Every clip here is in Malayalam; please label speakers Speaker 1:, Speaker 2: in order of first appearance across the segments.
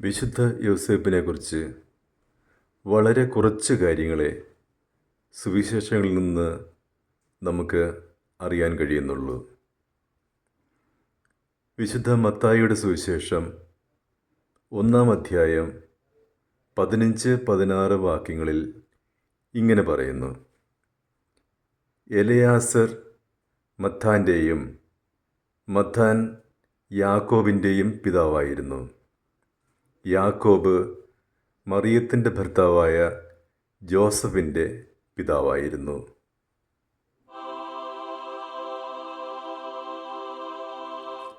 Speaker 1: വിശുദ്ധ യോസേപ്പിനെക്കുറിച്ച് വളരെ കുറച്ച് കാര്യങ്ങളെ സുവിശേഷങ്ങളിൽ നിന്ന് നമുക്ക് അറിയാൻ കഴിയുന്നുള്ളൂ. വിശുദ്ധ മത്തായിയുടെ സുവിശേഷം ഒന്നാം അധ്യായം പതിനഞ്ച് പതിനാറ് വാക്യങ്ങളിൽ ഇങ്ങനെ പറയുന്നു. എലയാസർ മത്താന്റെയും മത്താൻ യാക്കോബിന്റെയും പിതാവായിരുന്നു. യാക്കോബ് മറിയത്തിന്റെ ഭർത്താവായ ജോസഫിന്റെ പിതാവായിരുന്നു.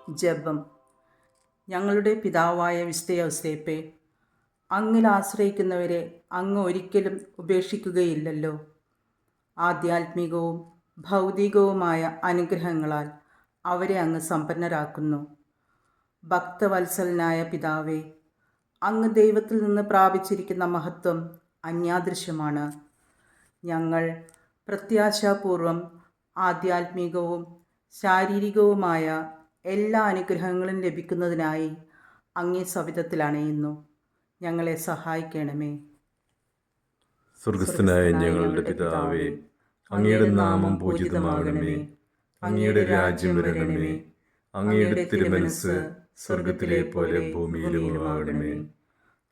Speaker 2: ജപം. ഞങ്ങളുടെ പിതാവായ വിസ്തയോസേപ്പെ അങ്ങിൽ ആശ്രയിക്കുന്നവരെ അങ്ങ് ഒരിക്കലും ഉപേക്ഷിക്കുകയില്ലല്ലോ. ആധ്യാത്മികവും ഭൗതികവുമായ അനുഗ്രഹങ്ങളാൽ അവരെ അങ്ങ് സമ്പന്നരാക്കുന്നു. ഭക്തവത്സലനായ പിതാവേ അങ്ങ് ദൈവത്തിൽ നിന്ന് പ്രാപിച്ചിരിക്കുന്ന മഹത്വം അന്യാദൃശ്യമാണ്. ഞങ്ങൾ പ്രത്യാശാപൂർവം ആധ്യാത്മികവും ശാരീരികവുമായ എല്ലാ അനുഗ്രഹങ്ങളും ലഭിക്കുന്നതിനായി അങ്ങേ സവിധത്തിൽ അണയുന്നു. ഞങ്ങളെ സഹായിക്കണമേ.
Speaker 1: സ്വർഗസ്ഥനായ ഞങ്ങളുടെ പിതാവേ അങ്ങയുടെ നാമം പൂജിതമാകണമേ. അങ്ങയുടെ രാജ്യം വരണമേ. അങ്ങയുടെ തിരുമനസ് സ്വർഗത്തിലെ പോലെ ഭൂമിയിലുമാകണമേ.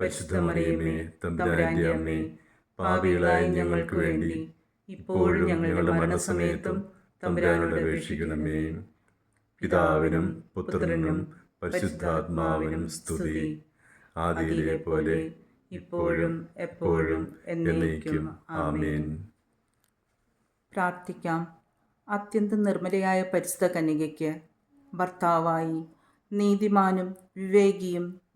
Speaker 1: പരിശുദ്ധ മറിയമ്മേ തമ്പുരാന്റെ അമ്മേ പാപികളായ ഞങ്ങൾക്ക് വേണ്ടി ഇപ്പോഴും ഞങ്ങളുടെ മരണസമയത്തും തമ്പുരാനോട് അപേക്ഷിക്കണമേ. പിതാവിനും പുത്രനും പരിശുദ്ധാത്മാവിനും സ്തുതി. ആദിയിലെ പോലെ ഇപ്പോഴും എപ്പോഴും എന്നേക്കും ആമേൻ.
Speaker 2: പ്രാർത്ഥിക്കാം. അത്യന്തം നിർമ്മലയായ പരിശുദ്ധ കന്യകയ്ക്ക് ഭർത്താവായി നീതിമാനും വിവേകിയും